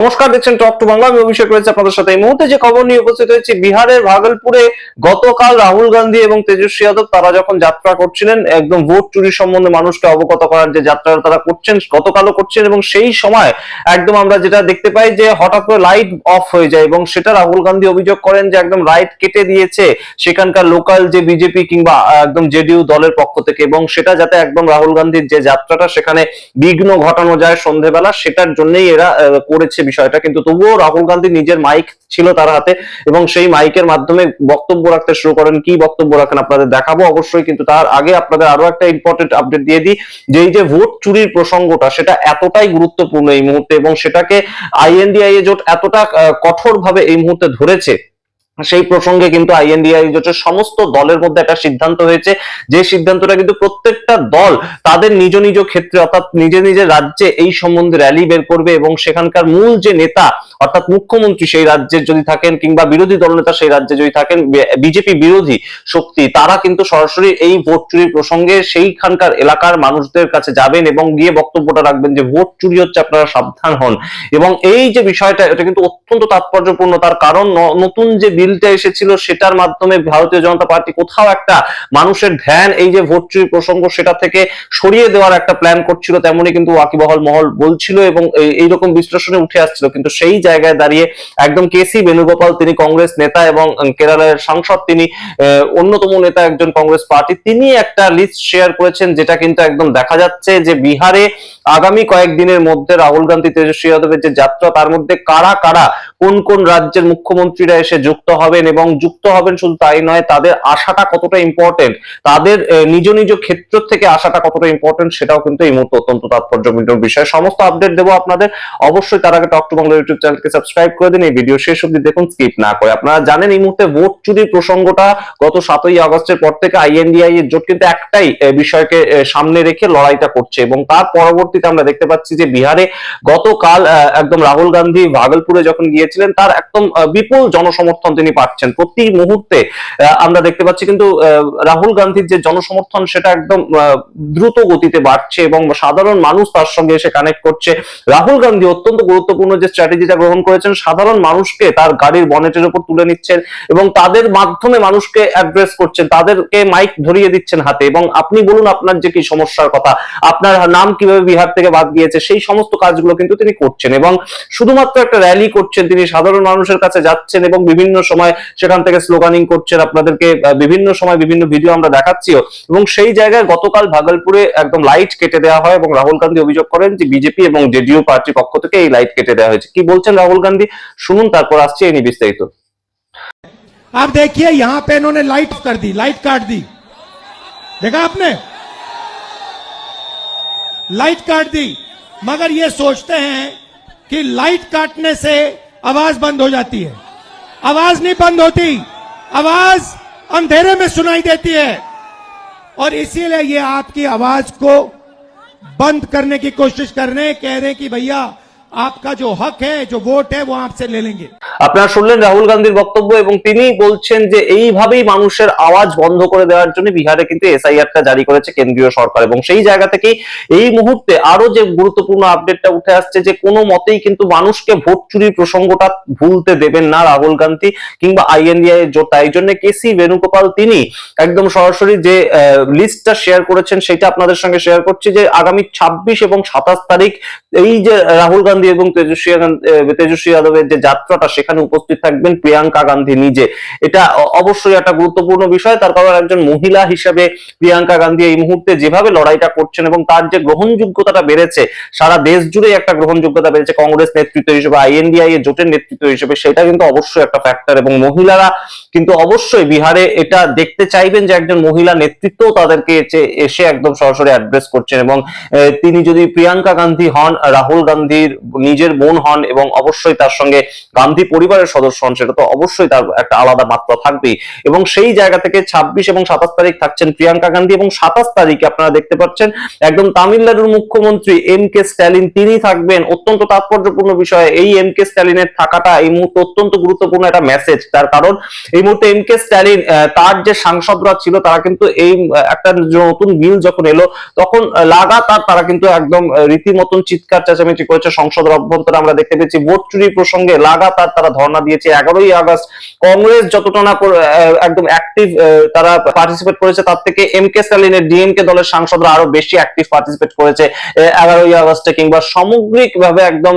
নমস্কার, দেখছেন টক টু বাংলা আমি অভিষেক রয়েছে আপনাদের সাথে। এই মুহূর্তে যে খবর নিয়ে উপস্থিত হয়েছে, বিহারের ভাগলপুরে গতকাল রাহুল গান্ধী এবং তেজস্বী যাদব, তারা যখন যাত্রা করছিলেন, একদম ভোট চুরি সম্বন্ধে মানুষকে অবগত করার যে যাত্রা তারা করছেন, গতকালও করছেন এবং সেই সময় একদম আমরা যেটা দেখতে পাই যে হঠাৎ করে লাইট অফ হয়ে যায় এবং সেটা রাহুল গান্ধী অভিযোগ করেন যে একদম লাইট কেটে দিয়েছে সেখানকার লোকাল যে বিজেপি কিংবা একদম জেডিইউ দলের পক্ষ থেকে এবং সেটা যাতে একদম রাহুল গান্ধীর যে যাত্রাটা সেখানে বিঘ্ন ঘটানো যায় সন্ধেবেলা, সেটার জন্যই এরা করেছে বিষয়টা, কিন্তু তবুও রাহুল গান্ধী নিজের মাইক ছিল তার হাতে এবং সেই মাইকের মাধ্যমে বক্তব্য রাখতে শুরু করেন। কি বক্তব্য রাখেন আপনাদের দেখাবো অবশ্যই, কিন্তু তার আগে আপনাদের আরও একটা ইম্পর্টেন্ট আপডেট দিয়ে দিই যে এই যে ভোট চুরির প্রসঙ্গটা, সেটা এতটাই গুরুত্বপূর্ণ এই মুহূর্তে এবং সেটাকে আইএনডিআই জোট এতটা কঠোর ভাবে এই মুহূর্তে ধরেছে সেই প্রসঙ্গে কিন্তু আইএনডিআই জোটের সমস্ত দলের মধ্যে একটা সিদ্ধান্ত হয়েছে, যে সিদ্ধান্তটা কিন্তু প্রত্যেকটা দল তাদের নিজ নিজ ক্ষেত্রে অর্থাৎ নিজে নিজের রাজ্যে এই সম্বন্ধে র্যালি বের করবে এবং সেখানকার মূল যে নেতা, অর্থাৎ মুখ্যমন্ত্রী সেই রাজ্যের যদি থাকেন কিংবা বিরোধী দলনেতা সেই রাজ্যে যদি থাকেন বিজেপি বিরোধী শক্তি, তারা কিন্তু সরাসরি এই ভোট চুরির প্রসঙ্গে সেইখানকার এলাকার মানুষদের কাছে যাবেন এবং গিয়ে বক্তব্যটা রাখবেন যে ভোট চুরি হচ্ছে আপনারা সাবধান হন। এবং এই যে বিষয়টা, এটা কিন্তু অত্যন্ত তাৎপর্যপূর্ণ। তার কারণ নতুন যে বিলটা এসেছিল, সেটার মাধ্যমে ভারতীয় জনতা পার্টি কোথাও একটা মানুষের ধ্যান, এই যে ভোট চুরি প্রসঙ্গ সেটা থেকে সরিয়ে দেওয়ার একটা প্ল্যান করছিল, তেমনই কিন্তু ওয়াকিবহল মহল বলছিল এবং এইরকম বিশ্লেষণে উঠে আসছিল। কিন্তু সেই জায়গায় দাঁড়িয়ে একদম কেসি বেণুগোপাল, তিনি কংগ্রেস নেতা এবং কেরালার সাংসদ, তিনি অন্যতম নেতা একজন কংগ্রেস পার্টি, তিনি একটা লিস্ট শেয়ার করেছেন যেটা কিন্তু একদম দেখা যাচ্ছে যে বিহারে আগামী কয়েকদিনের মধ্যে রাহুল গান্ধী, তেজস্বী যাদবের যে যাত্রা, তার মধ্যে কারা কারা কোন কোন রাজ্যের মুখ্যমন্ত্রীরা এসে যুক্ত হবেন এবং যুক্ত হবেন শুধু তাই নয়, তাদের আশাটা কতটা ইম্পর্টেন্ট তাদের নিজ নিজ ক্ষেত্র থেকে আশাটা কতটা ইম্পর্টেন্ট সেটাও কিন্তু এই মুহূর্তে অত্যন্ত তাৎপর্যপূর্ণ বিষয়। সমস্ত আপডেট দেবো আপনাদের। অবশ্যই তার আগে টক টু বাংলা ইউটিউব চ্যানেলকে সাবস্ক্রাইব করে দিন। এই ভিডিও শেষ অবধি দেখুন স্কিপ না করে। আপনারা জানেন এই মুহূর্তে ভোট চুরির প্রসঙ্গটা গত সাতই আগস্টের পর থেকে আইএনডিআই এর জোট কিন্তু একটাই বিষয়কে সামনে রেখে লড়াইটা করছে এবং তার পরবর্তীতে আমরা দেখতে পাচ্ছি যে বিহারে গতকাল একদম রাহুল গান্ধী ভাগলপুরে যখন গিয়েছিলেন তার একদম বিপুল জনসমর্থন তিনি পাচ্ছেন। প্রতি মুহূর্তে আমরা দেখতে পাচ্ছি কিন্তু রাহুল গান্ধীর যে জনসমর্থন সেটা একদম দ্রুত গতিতে বাড়ছে এবং সাধারণ মানুষ তার সঙ্গে এসে কানেক্ট করছে। রাহুল গান্ধী অত্যন্ত গুরুত্বপূর্ণ যে স্ট্র্যাটেজিটা গ্রহণ করেছেন, সাধারণ মানুষকে তার গাড়ির বনেটের উপর তুলে নিচ্ছেন এবং তাদের মাধ্যমে মানুষকে অ্যাড্রেস করছেন, তাদেরকে মাইক ধরিয়ে দিচ্ছেন হাতে। এবং আপনি বলুন আপনার যে কি সমস্যার কথা, আপনার নাম কীভাবে বিহার থেকে বাদ গিয়েছে, সেই সমস্ত কাজগুলো কিন্তু তিনি করছেন এবং শুধুমাত্র একটা র্যালি করছেন তিনি সাধারণ মানুষের কাছে যাচ্ছেন এবং বিভিন্ন সময় সেখান থেকে স্লোগানিং করছেন আপনাদেরকে আহ, বিভিন্ন সময় বিভিন্ন ভিডিও আমরা দেখাচ্ছিও এবং সেই জায়গায় গতকাল ভাগলপুরে একদম লাইট কেটে দেওয়া হয় এবং রাহুল গান্ধী অভিযোগ করেন যে বিজেপি এবং জেডিইউ পার্টির পক্ষ থেকে এই লাইট কেটে দেওয়া হয়েছে কি বলছেন রাহুল গান্ধী শুনুন তারপর আসছে এই নিয়ে বিস্তারিত अब देखिए यहां पे इन्होंने लाइट कर दी लाइट काट दी देखा आपने लाइट काट दी मगर ये सोचते हैं कि लाइट काटने से आवाज़ बंद हो जाती है। आवाज़ नहीं बंद होती। आवाज़ अंधेरे में सुनाई देती है। और इसीलिए ये आपकी आवाज़ को बंद करने की कोशिश कर रहे हैं, कह रहे हैं कि भैया, आपका जो हक है, जो वोट है, वो आपसे ले लेंगे। আপনারা শুনলেন রাহুল গান্ধীর বক্তব্য এবং তিনি বলছেন যে এইভাবেই মানুষের আওয়াজ বন্ধ করে দেওয়ার জন্য বিহারে কিন্তু এসআইআরটা জারি করেছে কেন্দ্রীয় সরকার এবং সেই জায়গা থেকেই এই মুহূর্তে আরও যে গুরুত্বপূর্ণ আপডেটটা উঠে আসছে যে কোনো মতেই কিন্তু মানুষকে ভোট চুরির প্রসঙ্গটা ভুলতে দেবেন না রাহুল গান্ধী কিংবা আইএনডিআই জোট। তাই জন্য কে কেসি বেণুগোপাল তিনি একদম সরাসরি যে লিস্টটা শেয়ার করেছেন সেটা আপনাদের সঙ্গে শেয়ার করছি যে আগামী ছাব্বিশ এবং সাতাশ তারিখ এই যে রাহুল গান্ধী এবং তেজস্বী তেজস্বী যাদবের যে যাত্রাটা সেখানে উপস্থিত থাকবেন প্রিয়াঙ্কা গান্ধী নিজে। এটা অবশ্যই একটা গুরুত্বপূর্ণ বিষয়। তার কারণ একজন মহিলা হিসেবে প্রিয়াঙ্কা গান্ধী এই মুহূর্তে যেভাবে লড়াইটা করছেন এবং তার যে গ্রহণযোগ্যতাটা বেড়েছে, সারা দেশ জুড়ে একটা গ্রহণযোগ্যতা বেড়েছে কংগ্রেস নেতৃত্ব হিসেবে আইএনডিআই এর জোটের নেতৃত্ব হিসেবে, সেটা কিন্তু অবশ্যই একটা ফ্যাক্টর এবং মহিলারা কিন্তু অবশ্যই বিহারে এটা দেখতে চাইবেন যে একজন মহিলা নেতৃত্ব তাদেরকে এসে- একদম সরাসরি অ্যাড্রেস করছেন এবং তিনি যদি প্রিয়াঙ্কা গান্ধী হন, রাহুল গান্ধীর নিজের বোন হন এবং অবশ্যই তার সঙ্গে গান্ধী পরিবারের সদস্য হন, সেটা তো অবশ্যই তার একটা আলাদা মাত্রা থাকবেই। এবং সেই জায়গা থেকে ছাব্বিশ এবং সাতাশ তারিখ থাকছেন প্রিয়াঙ্কা গান্ধী এবং সাতাশ তারিখে আপনারা দেখতে পাচ্ছেন একদম তামিলনাড়ুর মুখ্যমন্ত্রী এম কে স্ট্যালিন, তিনি থাকবেন। অত্যন্ত তাৎপর্যপূর্ণ বিষয় এই এম কে স্ট্যালিনের থাকাটা এই মুহূর্তে অত্যন্ত গুরুত্বপূর্ণ একটা মেসেজ তার কারণ এই মুহূর্তে এম কে স্ট্যালিন তার যে সাংসদরা ছিল, তারা কিন্তু এই একটা নতুন বিল যখন এলো, তখন লাগাতার তারা কিন্তু একদম রীতিমতন চিৎকার চেঁচামেচি করেছে। সংসদের অভ্যন্তরে আমরা দেখতে পেয়েছি, ভোট চুরি প্রসঙ্গে লাগাতার তারা ধর্ণা দিয়েছে। এগারোই আগস্ট কংগ্রেস যতটা না একদম অ্যাক্টিভ তারা পার্টিসিপেট করেছে, তার থেকে এম কে স্ট্যালিনের ডিএমকে দলের সাংসদরা আরও বেশি অ্যাক্টিভ পার্টিসিপেট করেছে এগারোই আগস্টে কিংবা সামগ্রিক ভাবে একদম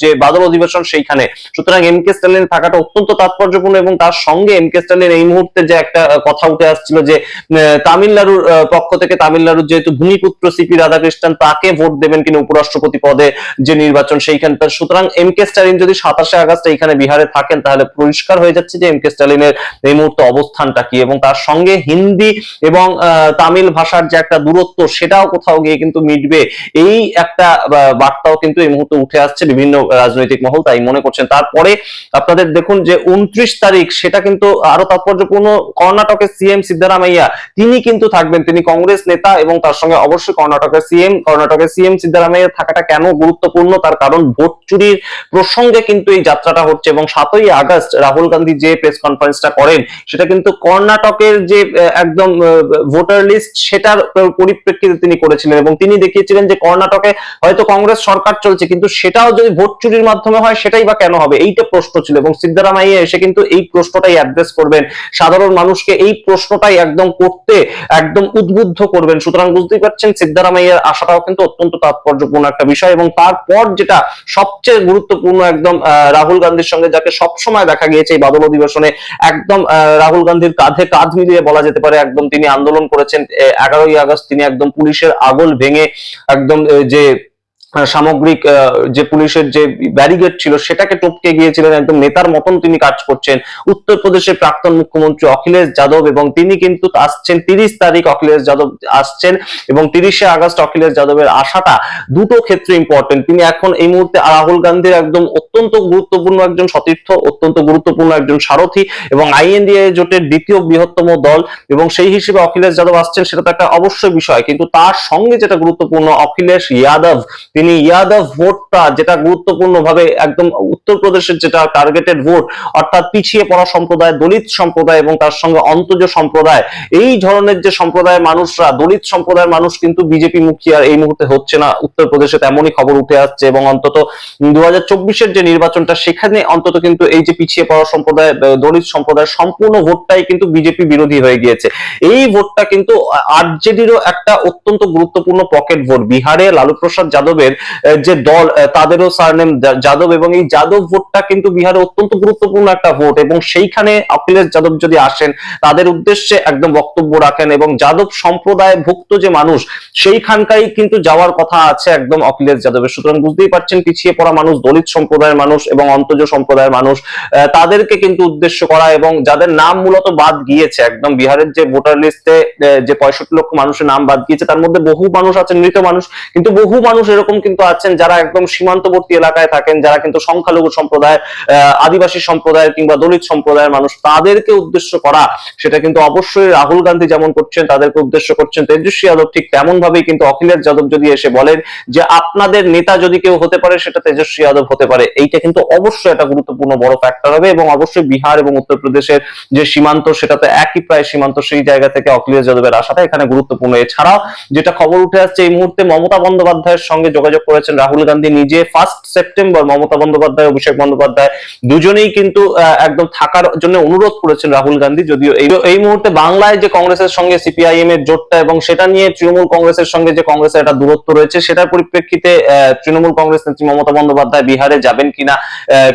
যে বাদল অধিবেশন সেইখানে। সুতরাং এম কে স্ট্যালিন থাকাটা অত্যন্ত তাৎপর্যপূর্ণ এবং তার সঙ্গে এম কে স্ট্যালিন এই মুহূর্তে যে একটা কথা উঠে আসছিল যে তামিলনাড়ুর পক্ষ থেকে তামিলনাড়ুর যেহেতু ভূমিপুত্র সিপি রাধাকৃষ্ণন, তাকে ভোট দেবেন কিনা উপরাষ্ট্রপতি পদে যে নির্বাচন সেইখানটা সুতরাং এম কে স্ট্যালিন যদি সাতাশে আগস্ট এইখানে বিহারে থাকেন, তাহলে পরিষ্কার হয়ে যাচ্ছে যে এম কে স্ট্যালিনের এই মুহূর্তে অবস্থানটা কি এবং তার সঙ্গে হিন্দি এবং তামিল ভাষার যে একটা দূরত্ব সেটাও কোথাও গিয়ে কিন্তু মিটবে। এই একটা বার্তাও কিন্তু এই মুহূর্তে উঠে আসছে বিভিন্ন রাজনৈতিক মহল, তাই মনে করছেন। তারপরে আপনাদের দেখুন যে উনত্রিশ তারিখ সেটা কিন্তু আরও তাৎপর্যপূর্ণ, কর্ণাটকের সিএম সিদ্ধারামাইয়া, তিনি কিন্তু থাকবেন। তিনি কংগ্রেস নেতা এবং তার সঙ্গে অবশ্যই কর্ণাটকের সিএম কর্ণাটকের সিএম সিদ্ধারামাইয়া থাকাটা কেন গুরুত্বপূর্ণ? তার কারণ ভোট চুরির প্রসঙ্গে কিন্তু এই যাত্রাটা হচ্ছে। এবং সাতই আগস্ট রাহুল গান্ধী যে প্রেস কনফারেন্সটা করেন, সেটা কিন্তু কর্ণাটকের যে একদম ভোটার লিস্ট সেটার পরিপ্রেক্ষিতে তিনি করেছিলেন এবং তিনি দেখিয়েছিলেন যে কর্ণাটকে হয়তো কংগ্রেস সরকার চলছে, কিন্তু সেটাও যদি ভোট চুরির মাধ্যমে হয়, সেটাই বা কেন হবে? এইটা প্রশ্ন ছিল এবং সিদ্ধারামাইয়া এসে কিন্তু এই প্রশ্নটাই অ্যাড্রেস করবেন। সাধারণ মানুষকে এই প্রশ্নটাই একদম করতে, একদম উদ্বুদ্ধ করবেন। সুতরাং বুঝতেই পারছেন সিদ্ধারামাইয়ার আশাটাও কিন্তু অত্যন্ত তাৎপর্যপূর্ণ একটা বিষয় এবং তারপর যেটা সবচেয়ে গুরুত্বপূর্ণ একদম রাহুল গান্ধীর সঙ্গে যাকে সবসময় দেখা গিয়েছে এই বাদল অধিবেশনে একদম রাহুল গান্ধীর কাঁধে কাঁধ মিলিয়ে বলা যেতে পারে, একদম তিনি আন্দোলন করেছেন এগারোই আগস্ট তিনি একদম পুলিশের আগল ভেঙে একদম যে সামগ্রিক যে পুলিশের যে ব্যারিগেড ছিল, সেটাকে টপকে গিয়েছিলেন একদম নেতার মতন তিনি কাজ করছেন। উত্তরপ্রদেশের প্রাক্তন মুখ্যমন্ত্রী অখিলেশ যাদব এবং তিনি কিন্তু আসছেন তিরিশ তারিখ অখিলেশ যাদব আসছেন এবং তিরিশে আগস্ট অখিলেশ যাদবের আশাটা দুটো ক্ষেত্রে ইম্পর্টেন্ট তিনি এখন এই মুহূর্তে রাহুল গান্ধীর একদম অত্যন্ত গুরুত্বপূর্ণ একজন সতীর্থ, অত্যন্ত গুরুত্বপূর্ণ একজন সারথী এবং আইএনডিএ জোটের দ্বিতীয় বৃহত্তম দল এবং সেই হিসেবে অখিলেশ যাদব আসছেন সেটা তো একটা অবশ্যই বিষয়। কিন্তু তার সঙ্গে যেটা গুরুত্বপূর্ণ, অখিলেশ যাদব, তিনি ইয়াদব ভোটটা যেটা গুরুত্বপূর্ণ ভাবে একদম উত্তরপ্রদেশের যেটা টার্গেটেড ভোট অর্থাৎ পিছিয়ে পড়া সম্প্রদায়, দলিত সম্প্রদায় এবং তার সঙ্গে অন্তজ সম্প্রদায়, এই ধরনের যে সম্প্রদায়ের মানুষরা, দলিত সম্প্রদায়ের মানুষ কিন্তু বিজেপি মুখী আর এই মুহূর্তে হচ্ছে না। উত্তরপ্রদেশে তেমনই খবর উঠে আসছে এবং অন্তত দু হাজার যে নির্বাচনটা, সেখানে অন্তত কিন্তু এই যে পিছিয়ে পড়া সম্প্রদায় দলিত সম্প্রদায় সম্পূর্ণ ভোটটাই কিন্তু বিজেপি বিরোধী হয়ে গিয়েছে। এই ভোটটা কিন্তু আরজেডিরও একটা অত্যন্ত গুরুত্বপূর্ণ পকেট ভোট বিহারে লালু প্রসাদ যাদবের যে দল তাদেরও সারনেম যাদব এবং এই যাদব ভোটটা কিন্তু বিহারে অত্যন্ত গুরুত্বপূর্ণ একটা ভোট এবং সেইখানে অখিলেশ যাদব যদি আসেন, তাদের উদ্দেশ্যে একদম বক্তব্য রাখেন এবং যাদব সম্প্রদায় ভুক্ত যে মানুষ, সেইখানকাই কিন্তু যাওয়ার কথা আছে একদম অখিলেশ যাদবের। সুতরাং বুঝতেই পারছেন, পিছিয়ে পড়া মানুষ, দলিত সম্প্রদায়ের মানুষ এবং অন্তজ সম্প্রদায়ের মানুষ তাদেরকে কিন্তু উদ্দেশ্য করা এবং যাদের নাম মূলত বাদ গিয়েছে, একদম বিহারের যে ভোটার লিস্টে যে পঁয়ষট্টি লক্ষ মানুষের নাম বাদ গিয়েছে, তার মধ্যে বহু মানুষ আছেন, মৃত মানুষ, কিন্তু বহু মানুষ এরকম কিন্তু আছেন যারা একদম সীমান্তবর্তী এলাকায় থাকেন, যারা কিন্তু সংখ্যালঘু সম্প্রদায় আদিবাসী সম্প্রদায়ের কিংবা দলিত সম্প্রদায়ের মানুষ তাদেরকে উদ্দেশ্য করা, সেটা কিন্তু অবশ্যই রাহুল গান্ধী যেমন করছেন, তাদেরকে উদ্দেশ্য করছেন, তেজস্বী যাদব ঠিক তেমন ভাবেই কিন্তু অখিলেশ যাদব যদি এসে বলেন যে আপনাদের নেতা যদি কেউ হতে পারে, সেটা তেজস্বী যাদব হতে পারে। এইটা কিন্তু অবশ্যই একটা গুরুত্বপূর্ণ বড় ফ্যাক্টর হবে এবং অবশ্যই বিহার এবং উত্তরপ্রদেশের যে সীমান্ত সেটাতে একই প্রায় সীমান্ত, সেই জায়গা থেকে অখিলেশ যাদবের আসাটা এখানে গুরুত্বপূর্ণ। এছাড়াও যেটা খবর উঠে আসছে, এই মুহূর্তে মমতা বন্দ্যোপাধ্যায়ের সঙ্গে যোগাযোগ করেছেন রাহুল গান্ধী। নিজে ফার্স্ট সেপ্টেম্বর মমতা বন্দ্যোপাধ্যায় অভিষেক বন্দ্যোপাধ্যায় দুজনেই কিন্তু একদম থাকার জন্য অনুরোধ করেছেন রাহুল গান্ধী। যদিও এই মুহূর্তে বাংলায় যে কংগ্রেসের সঙ্গে সিপিআইএম এর জোটটা এবং সেটা নিয়ে তৃণমূল কংগ্রেসের সঙ্গে যে কংগ্রেসের একটা দূরত্ব রয়েছে, সেটার পরিপ্রেক্ষিতে তৃণমূল কংগ্রেস নেত্রী মমতা বন্দ্যোপাধ্যায় বিহারে যাবেন কিনা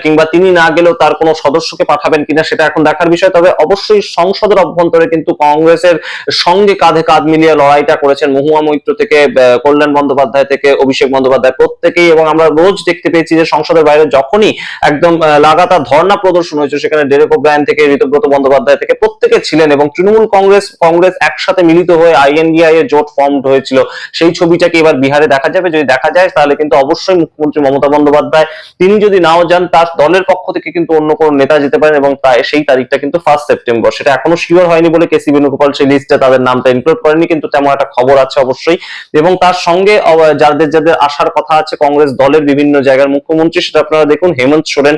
কিংবা তিনি না গেলেও তার কোনো সদস্যকে পাঠাবেন কিনা, সেটা এখন দেখার বিষয়। তবে অবশ্যই সংসদের অভ্যন্তরে কিন্তু কংগ্রেসের সঙ্গে কাঁধে কাঁধ মিলিয়ে লড়াইটা করেছেন মহুয়া মৈত্র থেকে কল্যাণ বন্দ্যোপাধ্যায় থেকে, অভিষেক বন্দ্যোপাধ্যায় প্রত্যেকেই। এবং আমরা রোজ দেখতে পেয়েছি যে সংসদের বাইরে যখনই একদম লাগাতার ধর্ণা প্রদর্শন হয়েছে। সেখানে ডেরেক ওব্রায়ন থেকে ঋতব্রত বন্দ্যোপাধ্যায় থেকে প্রত্যেকে ছিলেন এবং তৃণমূল কংগ্রেস কংগ্রেস একসাথে মিলিত হয়ে আইএনডিআই এর জোট ফর্মড হয়েছিল। সেই ছবিটাকে এবার বিহারে দেখা যাবে। যদি দেখা যায়, তাহলে কিন্তু অবশ্যই মুখ্যমন্ত্রী মমতা বন্দ্যোপাধ্যায়, তিনি যদি নাও যান, তার দলের পক্ষ থেকে কিন্তু অন্য কোনো নেতা যেতে পারেন এবং সেই তারিখটা কিন্তু ফার্স্ট সেপ্টেম্বর সেটা এখনও শিওর হয়নি বলে কেসি বেণুগোপাল সেই লিস্টে তাদের নামটা ইনক্লুড করেনি কিন্তু তেমন একটা খবর আছে অবশ্যই। এবং তার সঙ্গে যাদের যাদের আসার কথা আছে, কংগ্রেস দলের বিভিন্ন জায়গার মুখ্যমন্ত্রী, সেটা আপনারা দেখুন হেমন্ত সোরেন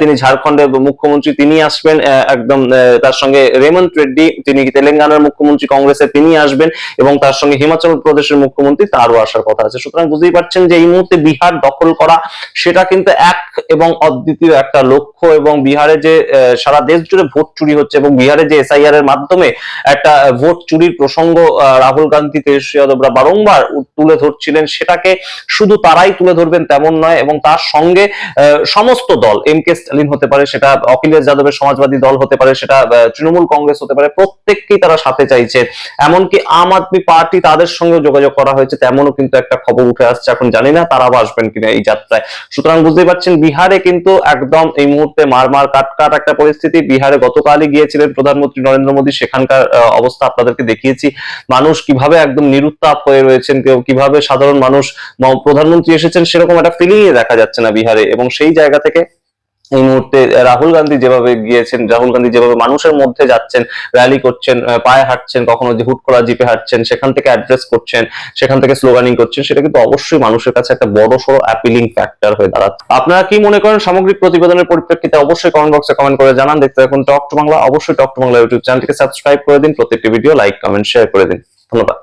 তিনি ঝাড়খণ্ডের মুখ্যমন্ত্রী, তিনি আসবেন একদম তার সঙ্গে রেমন্ত রেড্ডি, তিনি তেলেঙ্গানার মুখ্যমন্ত্রী কংগ্রেসের তিনি আসবেন এবং তার সঙ্গে হিমাচল প্রদেশের মুখ্যমন্ত্রী তারও আসার কথা আছে। সুতরাং বুঝতেই পারছেন যে এই মুহূর্তে বিহার দখল করা, সেটা কিন্তু এক এবং অদ্বিতীয় একটা লক্ষ্য এবং বিহারে যে সারা দেশ জুড়ে ভোট চুরি হচ্ছে এবং বিহারে যে এসআইআর এর মাধ্যমে একটা ভোট চুরির প্রসঙ্গ রাহুল গান্ধী, তেজস্বী যাদবরা বারংবার তুলে ধরছিলেন, সেটাকে শুধু তারাই তুলে ধরবেন তেমন নয় এবং তার সঙ্গে সমস্ত দল এম কে স্টালিন হতে পারে, সেটা অখিলেশ যাদবের সমাজবাদী দল হতে পারে, সেটা তৃণমূল কংগ্রেস হতে পারে, প্রত্যেককেই তারা সাথে চাইছে। এমনকি আম আদমি পার্টি তাদের সঙ্গে যোগাযোগ করা হয়েছে, তেমনও কিন্তু একটা খবর উঠে আসছে, এখন জানি না তারা আসবেন কিনা এই যাত্রায়। সুতরাং বুঝতেই পারছেন, বিহারে কিন্তু একদম এই মুহূর্তে মার মার কাট কাট একটা পরিস্থিতি। বিহারে গতকালই গিয়েছিলেন প্রধানমন্ত্রী নরেন্দ্র মোদী, সেখানকার অবস্থা আপনাদেরকে দেখিয়েছি। মানুষ কীভাবে একদম নিরুত্তাপ হয়ে রয়েছেন, কেউ কীভাবে সাধারণ মানুষ প্রধানমন্ত্রী এসেছেন, সেরকম একটা ফিলিং দেখা যাচ্ছে না বিহারে। এবং সেই জায়গা থেকে এই মুহূর্তে রাহুল গান্ধী যেভাবে গিয়েছেন, রাহুল গান্ধী যেভাবে মানুষের মধ্যে যাচ্ছেন র্যালি করছেন পায়ে হাঁটছেন, কখনো যে হুট করা জিপে হাঁটছেন, সেখান থেকে অ্যাড্রেস করছেন, সেখান থেকে স্লোগানিং করছেন, সেটা কিন্তু অবশ্যই মানুষের কাছে একটা বড় সড়ো অ্যাপিলিং ফ্যাক্টর হয়ে দাঁড়াচ্ছে আপনারা কি মনে করেন সামগ্রিক প্রতিবেদনের পরিপ্রেক্ষিতে অবশ্যই কমেন্ট বক্সে কমেন্ট করে জানান। দেখতে দেখুন টক টু বাংলা অবশ্যই টক টু বাংলা ইউটিউব চ্যানেলটিকে সাবস্ক্রাইব করে দিন প্রত্যেকটি ভিডিও লাইক কমেন্ট শেয়ার করে দিন। ধন্যবাদ।